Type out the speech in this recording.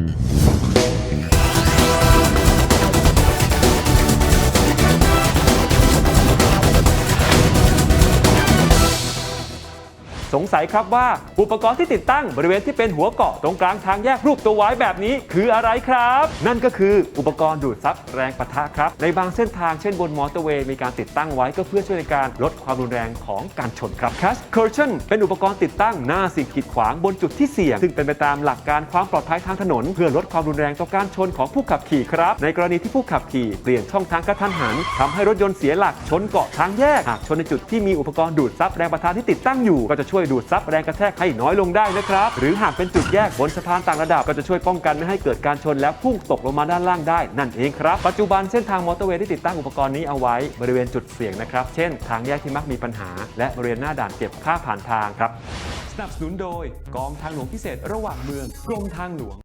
Mm-hmm. สงสัยครับว่า อุปกรณ์ที่ติดตั้งบริเวณที่เป็นหัวเกาะตรงกลางทางแยกรูปตัววายแบบนี้ คืออะไรครับ นั่นก็คืออุปกรณ์ดูดซับแรงปะทะครับ ในบางเส้นทางเช่นบนมอเตอร์เวย์มีการติดตั้งไว้ก็เพื่อช่วยในการลดความรุนแรงของการชนครับ Cash Curtain เป็นอุปกรณ์ติดตั้งหน้าสิ่งกีดขวางบนจุดที่เสี่ยง ซึ่งเป็นไปตามหลักการความปลอดภัยทางถนน เพื่อลดความรุนแรงต่อการชนของผู้ขับขี่ครับ ในกรณีที่ผู้ขับขี่เปลี่ยนช่องทางกระทันหันทำให้รถยนต์เสียหลักชนเกาะทางแยกหากชนในจุดที่มีอุปกรณ์ดูดซับแรงประทานที่ติดตั้งอยู่ก็จะช่วยดูดซับแรงกระแทกให้น้อยลงได้นะครับ หรือหากเป็นจุดแยกบนสะพานต่างระดับก็จะช่วยป้องกันไม่ให้เกิดการชนแล้วพุ่งตกลงมาด้านล่างได้ นั่นเองครับ ปัจจุบันเส้นทางมอเตอร์เวย์ที่ติดตั้งอุปกรณ์นี้เอาไว้บริเวณจุดเสี่ยงนะครับ เช่น ทางแยกที่มักมีปัญหา และบริเวณหน้าด่านเก็บค่าผ่านทางครับ สนับสนุนโดยกองทางหลวงพิเศษระหว่างเมืองกรมทางหลวง